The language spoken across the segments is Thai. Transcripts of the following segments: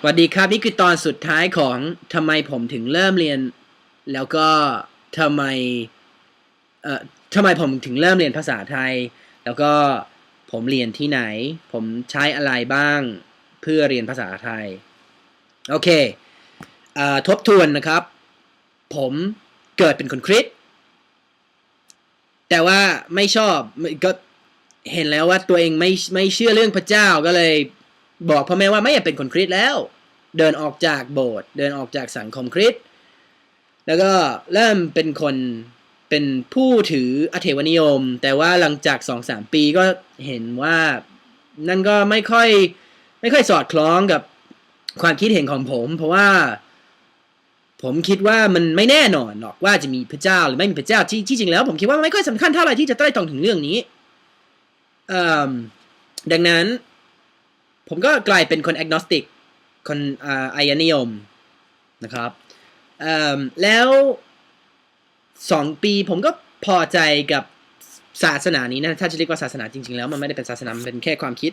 สวัสดีครับนี่คือตอนสุดท้ายของทำไมผมถึงเริ่มเรียน แล้วก็ทำไมเอ่อทำไมผมถึงเริ่มเรียนภาษาไทย แล้วก็ผมเรียนที่ไหน ผมใช้อะไรบ้างเพื่อเรียนภาษาไทย โอเคอทบทวนนะครับ ผมเกิดเป็นคนคริสต์แต่ว่าไม่ชอบก็เห็นแล้วว่าตัวเองไม่ไม่เชื่อเรื่องพระเจ้าก็เลย บอกพ่อแม่ว่าไม่อยากเป็นคนคริสต์แล้ว เดินออกจากโบสถ์เดินออกจากสังคมคริสต์แล้วก็เริ่มเป็นคนเป็นผู้ถืออเทวนิยม แต่ว่าหลังจากสองสามปีก็เห็นว่านั่นก็ไม่ค่อยไม่ค่อยสอดคล้องกับความคิดเห็นของผม เพราะว่าผมคิดว่ามันไม่แน่นอนหรอกว่าจะมีพระเจ้าหรือไม่มีพระเจ้าที่จริงแล้ว ผมคิดว่าไม่ค่อยสำคัญเท่าไหร่ที่จะใต้ตองถึงเรื่องนี้ดังนั้น ผมก็กลายเป็นคน agnostic คนอ่าอายนิยมนะครับแล้วสองปีผมก็พอใจกับศาสนานี้นะถ้าจะเรียกว่าศาสนาจริง ๆ แล้วมันไม่ได้เป็นศาสนา มันเป็นแค่ความคิด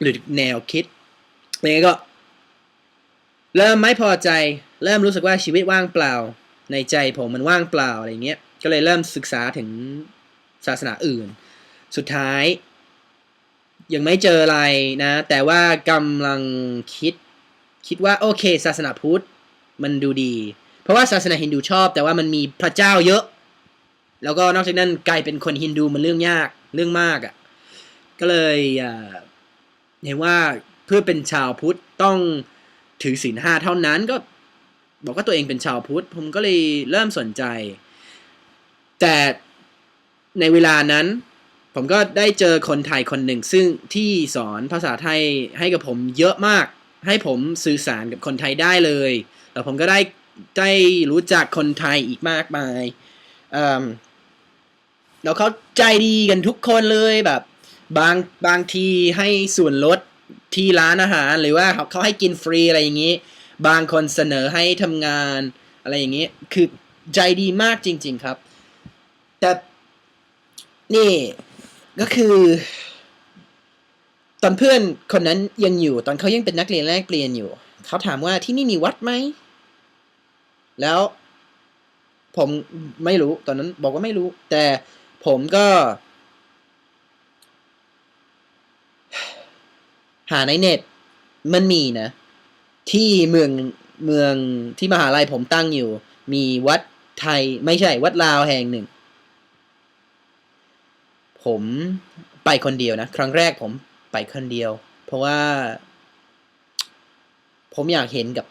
หรือแนวคิดยังไงก็ เริ่มไม่พอใจ เริ่มรู้สึกว่าชีวิตว่างเปล่า ในใจผมมันว่างเปล่าอะไรเงี้ย ก็เลยเริ่มศึกษาถึงศาสนาอื่น สุดท้าย ยังไม่เจออะไรนะ แต่ว่ากำลังคิด คิดว่าโอเค ศาสนาพุทธมันดูดี เพราะว่าศาสนาฮินดูชอบ แต่ว่ามันมีพระเจ้าเยอะ แล้วก็นอกจากนั้นกลายเป็นคนฮินดูมันเรื่องยากเรื่องมากอะ่ะ ก็เลยเห็นว่าเพื่อเป็นชาวพุทธต้องถือศีลห้าเท่านั้นก็บอกว่าตัวเองเป็นชาวพุทธ ผมก็เลยเริ่มสนใจ แต่ในเวลานั้น ผมก็ได้เจอคนไทยคนหนึ่งซึ่งที่สอนภาษาไทยให้กับผมเยอะมาก ให้ผมสื่อสารกับคนไทยได้เลย แล้วผมก็ได้ได้รู้จักคนไทยอีกมากมายแล้วเขาใจดีกันทุกคนเลยแบบบางบางทีให้ส่วนลดที่ร้านอาหาร หรือว่าเขาเขาให้กินฟรีอะไรอย่างนี้ บางคนเสนอให้ทำงานอะไรอย่างนี้ คือใจดีมากจริง ๆครับ แต่นี่ ก็คือ ตอนเพื่อนคนนั้นยังอยู่ ตอนเขายังเป็นนักเรียนแรกเรียนอยู่ เขาถามว่าที่นี่มีวัดไหม แล้ว ผมไม่รู้ ตอนนั้นบอกว่าไม่รู้ แต่ผมก็ หาในเน็ต มันมีนะ ที่เมืองเมืองที่มหาลัยผมตั้งอยู่ มีวัดไทยไม่ใช่วัดลาวแห่งหนึ่ง ผมไปคนเดียวนะ ครั้งแรกผมไปคนเดียว เพราะว่า ผมอยากเห็นกับ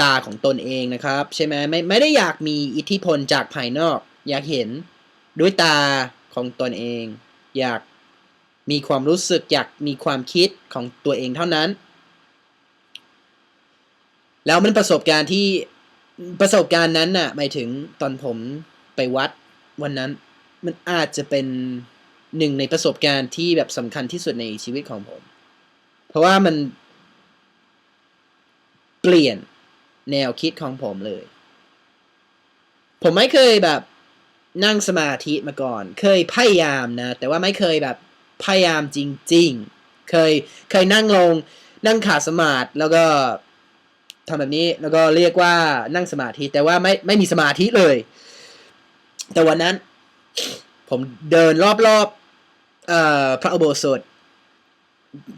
ตาของตนเองนะครับ ใช่ไหมไม่ไม่ได้อยากมีอิทธิพลจากภายนอก อยากเห็นด้วยตาของตนเอง อยากมีความรู้สึกอยากมีความคิดของตัวเองเท่านั้น แล้วมันประสบการณ์ที่ประสบการณ์นั้นน่ะหมายถึงตอนผมไปวัดวันนั้น มันอาจจะเป็น หนึ่งในประสบการณ์ที่แบบสำคัญที่สุดในชีวิตของผม เพราะว่ามันเปลี่ยนแนวคิดของผมเลย ผมไม่เคยแบบนั่งสมาธิมาก่อน เคยพยายามนะ แต่ว่าไม่เคยแบบพยายามจริง ๆ เคยเคยนั่งลง นั่งขาดสมาธิแล้วก็ทำแบบนี้แล้วก็เรียกว่านั่งสมาธิ แต่ว่าไม่ไม่มีสมาธิเลย แต่วันนั้น ผมเดินรอบๆ เอ่อพระอุโบสถ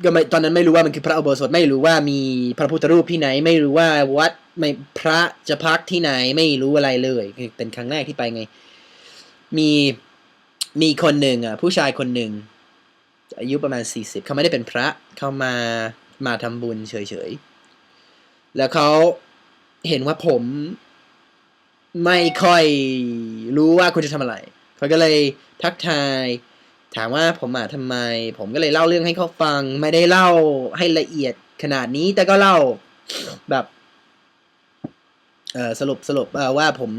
ก็ไม่ตอนนั้นไม่รู้ว่ามันคือพระอุโบสถไม่รู้ว่ามีพระพุทธรูปที่ไหน ไม่รู้ว่าวัดไม่พระจะพักที่ไหนไม่รู้อะไรเลยเป็นครั้งแรกที่ไปไง มีมีคนหนึ่งอะผู้ชายคนหนึ่งอายุประมาณสี่สิบเขาไม่ได้เป็นพระเขามามาทำบุญเฉยๆ แล้วเขาเห็นว่าผมไม่ค่อยรู้ว่าคุณจะทำอะไรเขาก็เลยทักทาย ถามว่าผมมาทำไม ผมก็เลยเล่าเรื่องให้เขาฟัง ไม่ได้เล่าให้ละเอียดขนาดนี้แต่ก็เล่าแบบเออสรุปสรุปว่าผม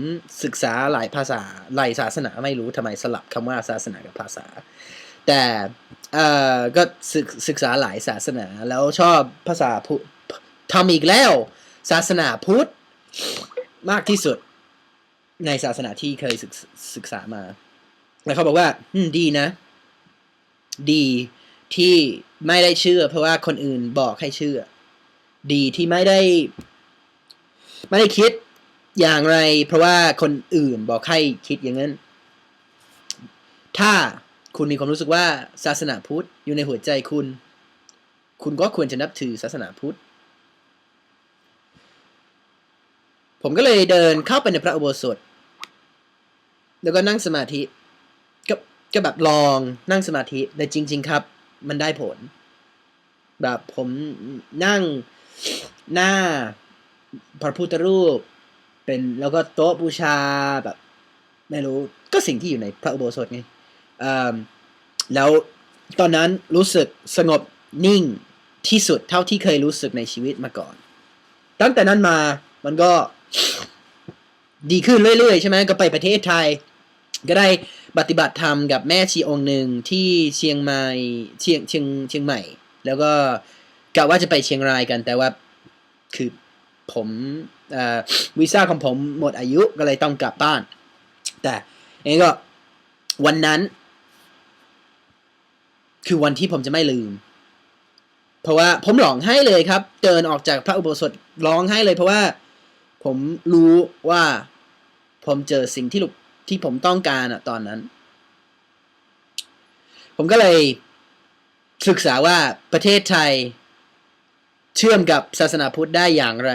ศึกษาหลายภาษาหลายศาสนาไม่รู้ทำไมสลับคำว่าศาสนากับภาษา แต่เออก็ศึกศึกษาหลายศาสนาแล้วชอบภาษาพุทธทำอีกแล้ว ศาสนาพุทธมากที่สุด ในศาสนาที่เคยศึกศึกษามา แล้วเขาบอกว่าดีนะ ดีที่ไม่ได้เชื่อ เพราะว่าคนอื่นบอกให้เชื่อ ดีที่ไม่ได้ ไม่ได้คิดอย่างไร เพราะว่าคนอื่นบอกให้คิดอย่างนั้น ถ้าคุณมีความรู้สึกว่าศาสนาพุทธอยู่ในหัวใจคุณ คุณก็ควรจะนับถือศาสนาพุทธ ผมก็เลยเดินเข้าไปในพระอุโบสถ แล้วก็นั่งสมาธิ ก็แบบลองนั่งสมาธิแต่จริง ๆ ครับ มันได้ผล แบบผมนั่งหน้าพระพุทธรูป เป็นแล้วก็โต๊ะบูชาแบบ ไม่รู้ก็สิ่งที่อยู่ในพระอุโบสถไงแล้วตอนนั้นรู้สึกสงบนิ่งที่สุดเท่าที่เคยรู้สึกในชีวิตมาก่อน ตั้งแต่นั้นมามันก็ดีขึ้นเรื่อยๆ ใช่ไหมก็ไปประเทศไทย ก็ได้ปฏิบัติธรรมกับแม่ชีองค์หนึ่งที่เชียงใหม่เชียงเชียงเชียงใหม่ แล้วก็กะว่าจะไปเชียงรายกัน แต่ว่าคือผมอวีซ่าของผมหมดอายุก็เลยต้องกลับบ้าน แต่เองก็วันนั้น คือวันที่ผมจะไม่ลืม เพราะว่าผมร้องไห้เลยครับ เดินออกจากพระอุโบสถร้องไห้เลย เพราะว่าผมรู้ว่าผมเจอสิ่งที่ลูก ที่ผมต้องการอะตอนนั้น ผมก็เลยศึกษาว่าประเทศไทยเชื่อมกับศาสนาพุทธได้อย่างไร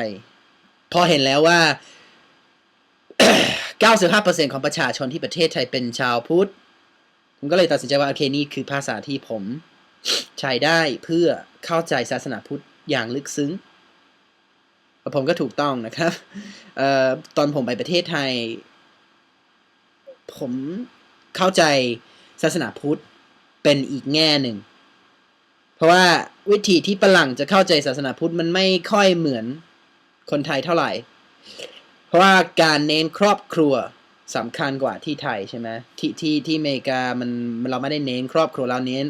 พอเห็นแล้วว่า 95%ของประชาชนที่ประเทศไทยเป็นชาวพุทธ ผมก็เลยตัดสินใจว่าโอเคนี่คือภาษาที่ผมใช้ได้เพื่อเข้าใจศาสนาพุทธอย่างลึกซึ้ง ผมก็ถูกต้องนะครับออตอนผมไปประเทศไทย ผมเข้าใจศาสนาพุทธเป็นอีกแง่หนึ่ง เพราะว่าวิธีที่ฝรั่งจะเข้าใจศาสนาพุทธมันไม่ค่อยเหมือนคนไทยเท่าไหร่ เพราะว่าการเน้นครอบครัวสำคัญกว่าที่ไทยใช่ไหมที่ที่ที่อเมริกามันเราไม่ได้เน้นครอบครัวเราเน้น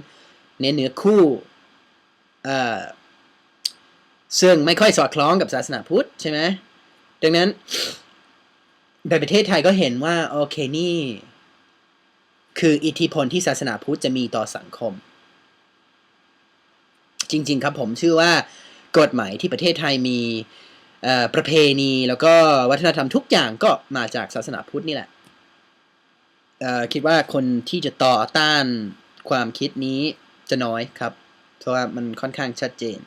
เน้นเนื้อคู่เอ่อซึ่งไม่ค่อยสอดคล้องกับศาสนาพุทธใช่ไหมดังนั้น ในประเทศไทยก็เห็นว่าโอเคนี่ คืออิทธิพลที่ศาสนาพุทธจะมีต่อสังคม จริง ๆ ครับผมเชื่อว่ากฎหมายที่ประเทศไทยมีประเพณีแล้วก็วัฒนธรรมทุกอย่างก็มาจากศาสนาพุทธนี่แหละคิดว่าคนที่จะต่อต้านความคิดนี้จะน้อยครับ เพราะว่ามันค่อนข้างชัดเจน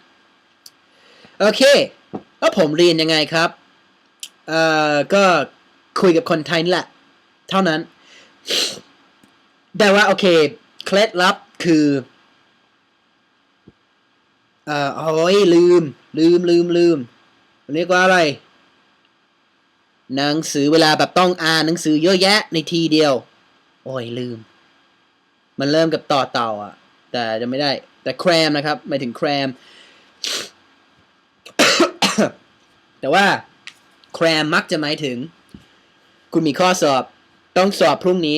โอเค แล้วผมเรียนยังไงครับ เอ่อ ก็ คุยกับคนไทยนี่แหละ เท่านั้น แต่ว่าโอเค เคล็ดลับคือ เอ่อโอ้ยลืม ลืมลืมลืมเรียกว่าอะไร หนังสือเวลาแบบต้องอ่านหนังสือเยอะแยะในทีเดียว โอ้ยลืม มันเริ่มกับต่อเต่า อะ แต่จะไม่ได้ แต่แครมนะครับหมายถึงแครม แต่ว่าแครมมักจะหมายถึง คุณมีข้อสอบ ต้องสอบพรุ่งนี้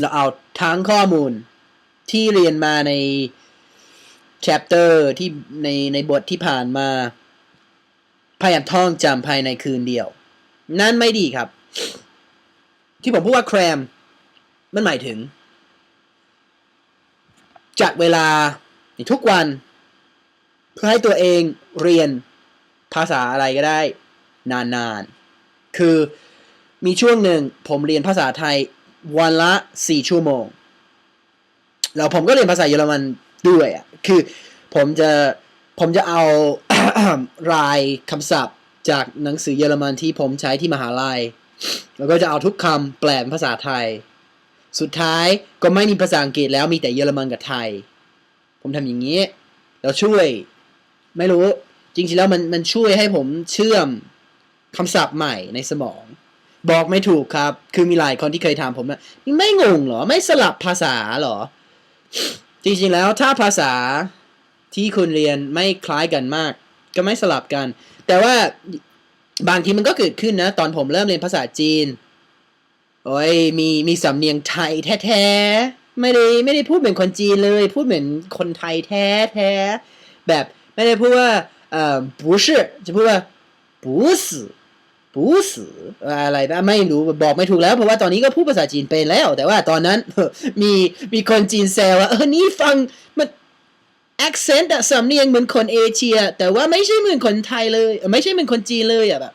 เราเอาทั้งข้อมูลที่เรียนมาใน chapter ที่ในในบทที่ผ่านมา พยายามท่องจำภายในคืนเดียว นั่นไม่ดีครับ ที่ผมพูดว่าแครม มันหมายถึง จัดเวลาในทุกวัน เพื่อให้ตัวเองเรียนภาษาอะไรก็ได้ นานๆ คือ มีช่วงหนึ่งผมเรียนภาษาไทยวันละสี่ชั่วโมง แล้วผมก็เรียนภาษาเยอรมันด้วยอะ คือผมจะผมจะเอารายคำศัพท์จากหนังสือเยอรมันที่ผมใช้ที่มหาลัย แล้วก็จะเอาทุกคำแปลเป็นภาษาไทย สุดท้ายก็ไม่มีภาษาอังกฤษแล้วมีแต่เยอรมันกับไทย ผมทำอย่างนี้แล้วช่วย ไม่รู้ จริงๆแล้วมันมันช่วยให้ผมเชื่อมคำศัพท์ใหม่ในสมอง บอกไม่ถูกครับ คือมีหลายคนที่เคยถามผมว่าไม่งงเหรอ ไม่สลับภาษาเหรอ จริงๆแล้วถ้าภาษาที่คุณเรียนไม่คล้ายกันมาก ก็ไม่สลับกัน แต่ว่าบางทีมันก็เกิดขึ้นนะ ตอนผมเริ่มเรียนภาษาจีน โอ้ยมีมีสำเนียงไทยแท้ๆ ไม่ได้ไม่ได้พูดเหมือนคนจีนเลย พูดเหมือนคนไทยแท้แท้ๆแบบไม่ได้พูดว่าเอ่อ不是จะพูดว่า不是 不是ออะไรนะไม่รู้บอกไม่ถูกแล้ว เพราะว่าตอนนี้ก็พูดภาษาจีนเป็นแล้ว แต่ว่าตอนนั้นมีมีคนจีนแซวว่าเออนี่ฟังมัน accent อะสำเนียงเหมือนคนเอเชีย แต่ว่าไม่ใช่เหมือนคนไทยเลย ไม่ใช่เหมือนคนจีนเลยอะแบบ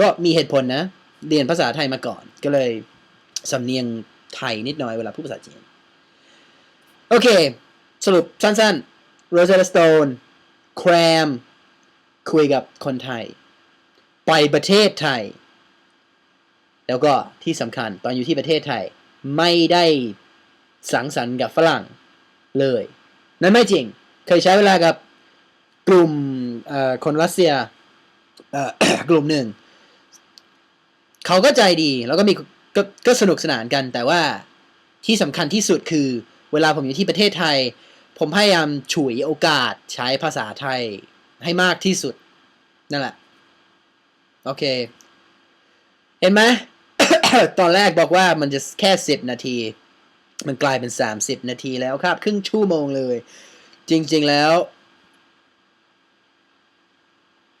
ก็มีเหตุผลนะ เรียนภาษาไทยมาก่อน ก็เลยสำเนียงไทยนิดหน่อยเวลาพูดภาษาจีน โอเค สรุปสั้นๆ Rosetta Stone แครมคุยกับคนไทย ไปประเทศไทย แล้วก็ที่สำคัญตอนอยู่ที่ประเทศไทย ไม่ได้สังสรรค์กับฝรั่งเลย นั่นไม่จริง เคยใช้เวลากับกลุ่มคนรัสเซียกลุ่มหนึ่ง เขาก็ใจดีแล้วก็มีก็ก็สนุกสนานกัน แต่ว่าที่สำคัญที่สุดคือเวลาผมอยู่ที่ประเทศไทย ผมพยายามฉวยโอกาสใช้ภาษาไทยให้มากที่สุด นั่นแหละ โอเค เห็นไหม ตอนแรกบอกว่ามันจะแค่สิบนาที มันกลายเป็นสามสิบนาทีแล้วครับ ครึ่งชั่วโมงเลย จริง ๆ แล้ว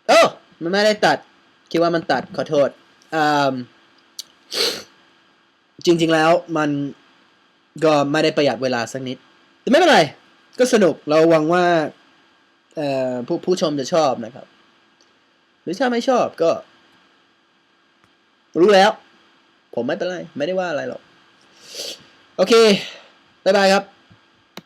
โอ้มันไม่ได้ตัด คิดว่ามันตัดขอโทษจริง ๆ แล้วมันก็ไม่ได้ประหยัดเวลาสักนิด แต่ไม่เป็นไร ก็สนุกเราหวังว่าผู้ผู้ชมจะชอบนะครับ หรือถ้าไม่ชอบก็ รู้แล้ว ผมไม่เป็นไร ไม่ได้ว่าอะไรหรอก โอเค บ๊ายบายครับ